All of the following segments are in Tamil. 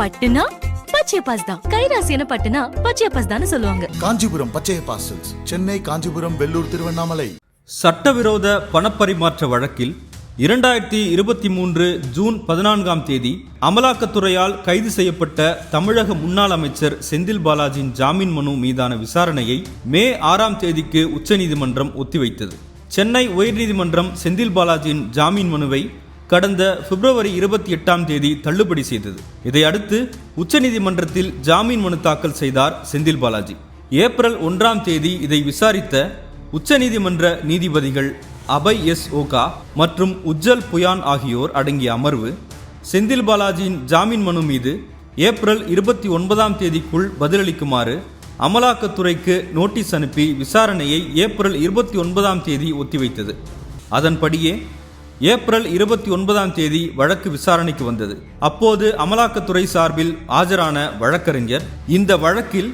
பட்டுனா பச்சையப்பாஸ் தான். கைராசியான பட்டுனா பச்சையப்பாஸ் தான் சொல்லுவாங்க. காஞ்சிபுரம் சென்னை காஞ்சிபுரம் வெள்ளூர் திருவண்ணாமலை. சட்டவிரோத பணப்பரிமாற்ற வழக்கில் இரண்டாயிரத்தி இருபத்தி மூன்று ஜூன் பதினான்காம் தேதி அமலாக்கத்துறையால் கைது செய்யப்பட்ட தமிழக முன்னாள் அமைச்சர் செந்தில் பாலாஜியின் ஜாமீன் மனு மீதான விசாரணையை மே ஆறாம் தேதிக்கு உச்சநீதிமன்றம் ஒத்திவைத்தது. சென்னை உயர்நீதிமன்றம் செந்தில் பாலாஜியின் ஜாமீன் மனுவை கடந்த பிப்ரவரி இருபத்தி எட்டாம் தேதி தள்ளுபடி செய்தது. இதையடுத்து உச்சநீதிமன்றத்தில் ஜாமீன் மனு தாக்கல் செய்தார் செந்தில் பாலாஜி. ஏப்ரல் ஒன்றாம் தேதி இதை விசாரித்த உச்சநீதிமன்ற நீதிபதிகள் அபய் எஸ் ஓகா மற்றும் உஜ்ஜல் புயான் ஆகியோர் அடங்கிய அமர்வு செந்தில் பாலாஜியின் ஜாமீன் மனு மீது ஏப்ரல் இருபத்தி ஒன்பதாம் தேதிக்குள் பதிலளிக்குமாறு அமலாக்கத்துறைக்கு நோட்டீஸ் அனுப்பி விசாரணையை ஏப்ரல் இருபத்தி ஒன்பதாம் தேதி ஒத்திவைத்தது. அதன்படியே ஏப்ரல் இருபத்தி ஒன்பதாம் தேதி வழக்கு விசாரணைக்கு வந்தது. அப்போது அமலாக்கத்துறை சார்பில் ஆஜரான வழக்கறிஞர் இந்த வழக்கில்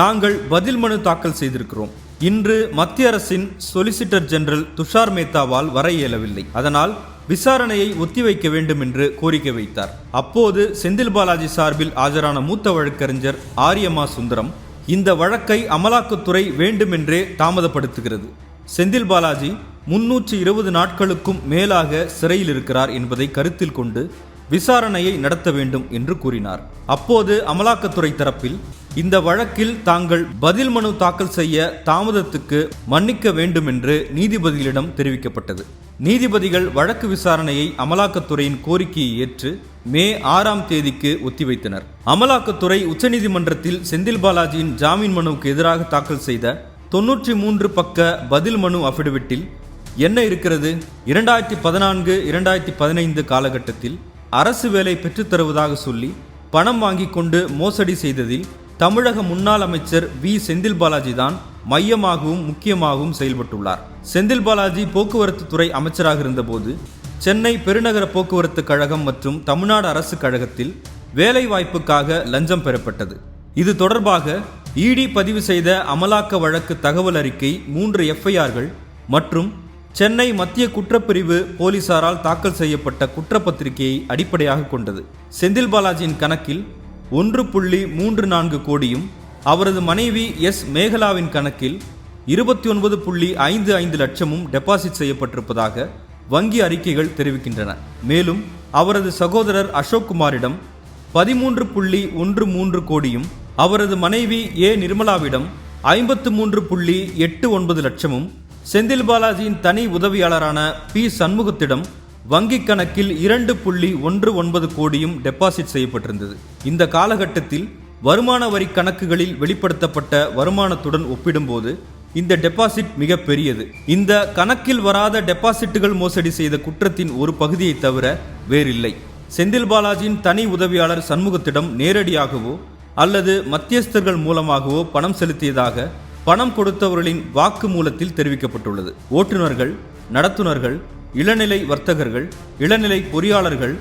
நாங்கள் பதில் மனு தாக்கல் செய்திருக்கிறோம். இன்று மத்திய அரசின் சொலிசிட்டர் ஜெனரல் துஷார் மேத்தாவால் வர இயலவில்லை. அதனால் விசாரணையை ஒத்திவைக்க வேண்டும் என்று கோரிக்கை வைத்தார். அப்போது செந்தில் பாலாஜி சார்பில் ஆஜரான மூத்த வழக்கறிஞர் ஆரியமா சுந்தரம் இந்த வழக்கை அமலாக்கத்துறை வேண்டுமென்றே தாமதப்படுத்துகிறது. செந்தில் பாலாஜி முன்னூற்று இருபது நாட்களுக்கும் மேலாக சிறையில் இருக்கிறார் என்பதை கருத்தில் கொண்டு விசாரணையை நடத்த வேண்டும் என்று கூறினார். அப்போது அமலாக்கத்துறை தரப்பில் இந்த வழக்கில் தாங்கள் பதில் மனு தாக்கல் செய்ய தாமதத்துக்கு மன்னிக்க வேண்டும் என்று நீதிபதிகளிடம் தெரிவிக்கப்பட்டது. நீதிபதிகள் வழக்கு விசாரணையை அமலாக்கத்துறையின் கோரிக்கையை ஏற்று மே ஆறாம் தேதிக்கு ஒத்திவைத்தனர். அமலாக்கத்துறை உச்சநீதிமன்றத்தில் செந்தில் பாலாஜியின் ஜாமீன் மனுவுக்கு எதிராக தாக்கல் செய்த தொன்னூற்றி மூன்று பக்க பதில் மனு அபிடவிட்டில் என்ன இருக்கிறது? இரண்டாயிரத்தி பதினான்கு இரண்டாயிரத்தி பதினைந்து காலகட்டத்தில் அரசு வேலை பெற்றுத்தருவதாக சொல்லி பணம் வாங்கி கொண்டு மோசடி செய்ததில் தமிழக முன்னாள் அமைச்சர் வி. செந்தில் பாலாஜி தான் மையமாகவும் முக்கியமாகவும் செயல்பட்டுள்ளார். செந்தில் பாலாஜி போக்குவரத்து துறை அமைச்சராக இருந்தபோது சென்னை பெருநகர போக்குவரத்து கழகம் மற்றும் தமிழ்நாடு அரசு கழகத்தில் வேலை வாய்ப்புக்காக லஞ்சம் பெறப்பட்டது. இது தொடர்பாக இடி பதிவு செய்த அமலாக்க வழக்கு தகவல் அறிக்கை மூன்று எஃப்ஐஆர்கள் மற்றும் சென்னை மத்திய குற்றப்பிரிவு போலீசாரால் தாக்கல் செய்யப்பட்ட குற்றப்பத்திரிகையை அடிப்படையாக கொண்டது. செந்தில் பாலாஜியின் கணக்கில் ஒன்று புள்ளி மூன்று நான்கு கோடியும் அவரது மனைவி எஸ். மேகலாவின் கணக்கில் இருபத்தி ஒன்பது புள்ளி ஐந்து ஐந்து லட்சமும் டெபாசிட் செய்யப்பட்டிருப்பதாக வங்கி அறிக்கைகள் தெரிவிக்கின்றன. மேலும் அவரது சகோதரர் அசோக் குமாரிடம் பதிமூன்று புள்ளி ஒன்று மூன்று கோடியும் அவரது மனைவி ஏ. நிர்மலாவிடம் ஐம்பத்து மூன்று புள்ளி எட்டு ஒன்பது லட்சமும் செந்தில் பாலாஜியின் தனி உதவியாளரான பி. சண்முகத்திடம் வங்கிக் கணக்கில் இரண்டு புள்ளி ஒன்று ஒன்பது கோடியும் டெபாசிட் செய்யப்பட்டிருந்தது. இந்த காலகட்டத்தில் வருமான வரி கணக்குகளில் வெளிப்படுத்தப்பட்ட வருமானத்துடன் ஒப்பிடும்போது இந்த டெபாசிட் மிக பெரியது. இந்த கணக்கில் வராத டெபாசிட்டுகள் மோசடி செய்த குற்றத்தின் ஒரு பகுதியை தவிர வேறில்லை. செந்தில் பாலாஜியின் தனி உதவியாளர் சண்முகத்திடம் நேரடியாகவோ அல்லது மத்தியஸ்தர்கள் மூலமாகவோ பணம் செலுத்தியதாக பணம் கொடுத்தவர்களின் வாக்கு மூலத்தில் தெரிவிக்கப்பட்டுள்ளது. ஓட்டுநர்கள் நடத்துனர்கள் இளநிலை வர்த்தகர்கள் இளநிலை பொறியாளர்கள்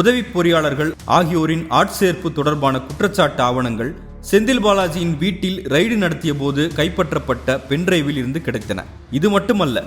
உதவி பொறியாளர்கள் ஆகியோரின் ஆட்சேர்ப்பு தொடர்பான குற்றச்சாட்டு ஆவணங்கள் செந்தில் பாலாஜியின் வீட்டில் ரைடு நடத்திய போது கைப்பற்றப்பட்ட பென்டிரைவில் இருந்து கிடைத்தன. இது மட்டுமல்ல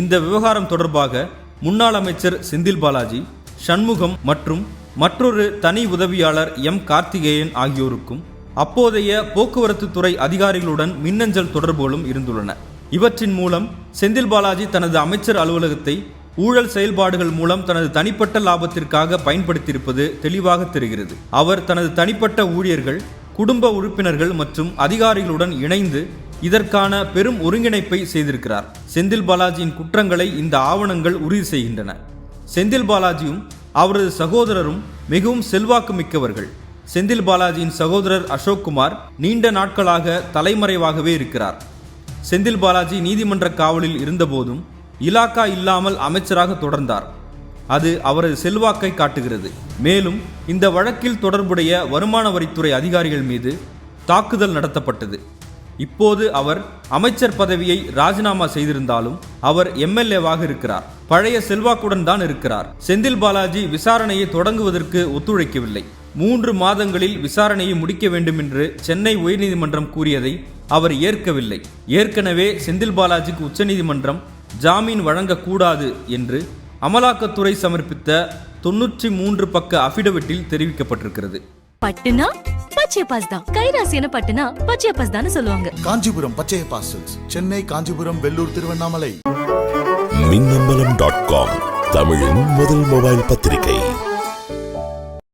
இந்த விவகாரம் தொடர்பாக முன்னாள் அமைச்சர் செந்தில் பாலாஜி சண்முகம் மற்றும் மற்றொரு தனி உதவியாளர் எம் கார்த்திகேயன் ஆகியோருக்கும் அப்போதைய போக்குவரத்து துறை அதிகாரிகளுடன் மின்னஞ்சல் தொடர்புகளும் இருந்துள்ளன. இவற்றின் மூலம் செந்தில் பாலாஜி தனது அமைச்சர் அலுவலகத்தை ஊழல் செயல்பாடுகள் மூலம் தனது தனிப்பட்ட லாபத்திற்காக பயன்படுத்தியிருப்பது தெளிவாக தெரிகிறது. அவர் தனது தனிப்பட்ட ஊழியர்கள் குடும்ப உறுப்பினர்கள் மற்றும் அதிகாரிகளுடன் இணைந்து இதற்கான பெரும் ஒருங்கிணைப்பை செய்திருக்கிறார். செந்தில் பாலாஜியின் குற்றங்களை இந்த ஆவணங்கள் உறுதி செய்கின்றன. செந்தில் பாலாஜியும் அவரது சகோதரரும் மிகவும் செல்வாக்கு மிக்கவர்கள் செந்தில் பாலாஜியின் சகோதரர் அசோக் குமார் நீண்ட நாட்களாக தலைமறைவாகவே இருக்கிறார். செந்தில் பாலாஜி நீதிமன்ற காவலில் இருந்தபோதும் இலாக்கா இல்லாமல் அமைச்சராக தொடர்ந்தார். அது அவரது செல்வாக்கை காட்டுகிறது. மேலும் இந்த வழக்கில் தொடர்புடைய வருமான வரித்துறை அதிகாரிகள் மீது தாக்குதல் நடத்தப்பட்டது. இப்போது அவர் அமைச்சர் பதவியை ராஜினாமா செய்திருந்தாலும் அவர் எம்எல்ஏவாக இருக்கிறார். பழைய செல்வாக்குடன் தான் இருக்கிறார். செந்தில் பாலாஜி விசாரணையை தொடங்குவதற்கு ஒத்துழைக்கவில்லை. மூன்று மாதங்களில் விசாரணையை முடிக்க வேண்டும் என்று சென்னை உயர்நீதிமன்றம் கூறியதை அவர் ஏற்கவில்லை. ஏற்கனவே செந்தில் பாலாஜிக்கு உச்சநீதிமன்றம் ஜாமீன் வழங்கக்கூடாது என்று அமலாக்கத்துறை சமர்ப்பித்த தொன்னூற்றி மூன்று பக்க அபிடவிட்டில் தெரிவிக்கப்பட்டிருக்கிறது. பட்டுனா? பச்சையப்பாஸ் தான். கைராசியான பட்டுனா? பச்சையப்பாஸ் தானே சொல்லுவாங்க. Kanchipuram Pachaiyappa silks Chennai Kanchipuram Vellore Tiruvannamalai. Minnambalam dot com தமிழின் முதல் மொபைல் பத்திரிகை.